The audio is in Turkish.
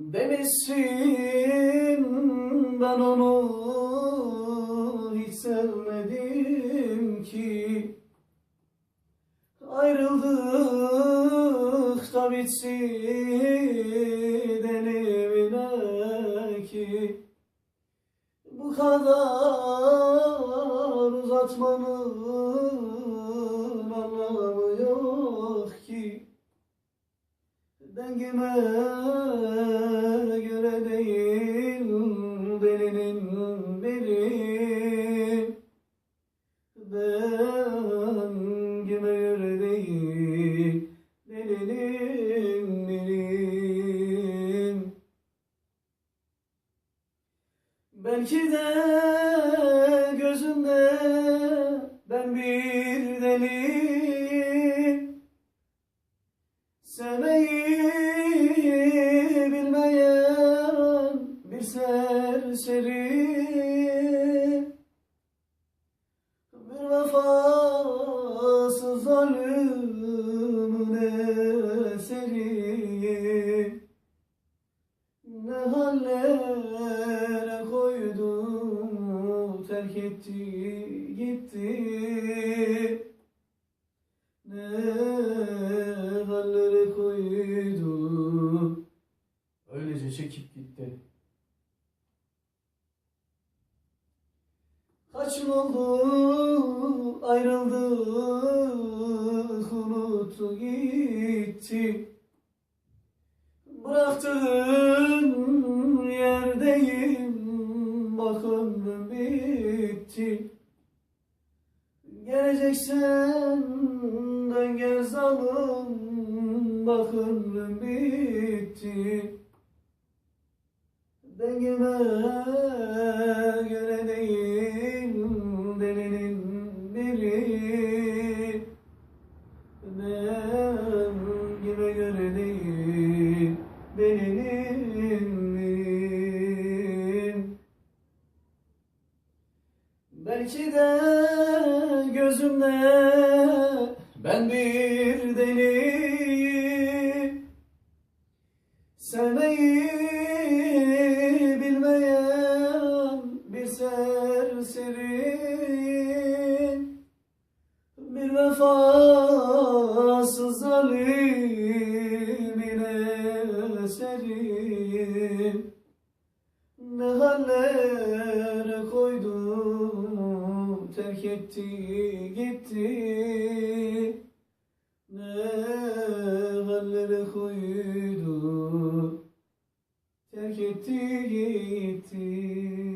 Demesin ben onu hiç sevmedim ki. Ayrıldık da bitsin elimine ki. Bu kadar uzatmanın anlamı yok ki. Dengime Göre değil delinin biri Belki de gözümde ben bir deli hallere koydu terk etti gitti. Ne hallere koydu Öylece çekip gitti. Kaç oldu ayrıldık unuttu gitti. Bıraktığın yerdeyim bak ömrüm bitti. Geleceksen dön gel zalim Bak ömrüm bitti. Dengime Belki de gözümde ben bir deli Sevmeyi bilmeyen bir serseri Bir vefasız zalimin eseri ne hallere koydu terk etti gitti. Ne hallere koydu? Terk etti gitti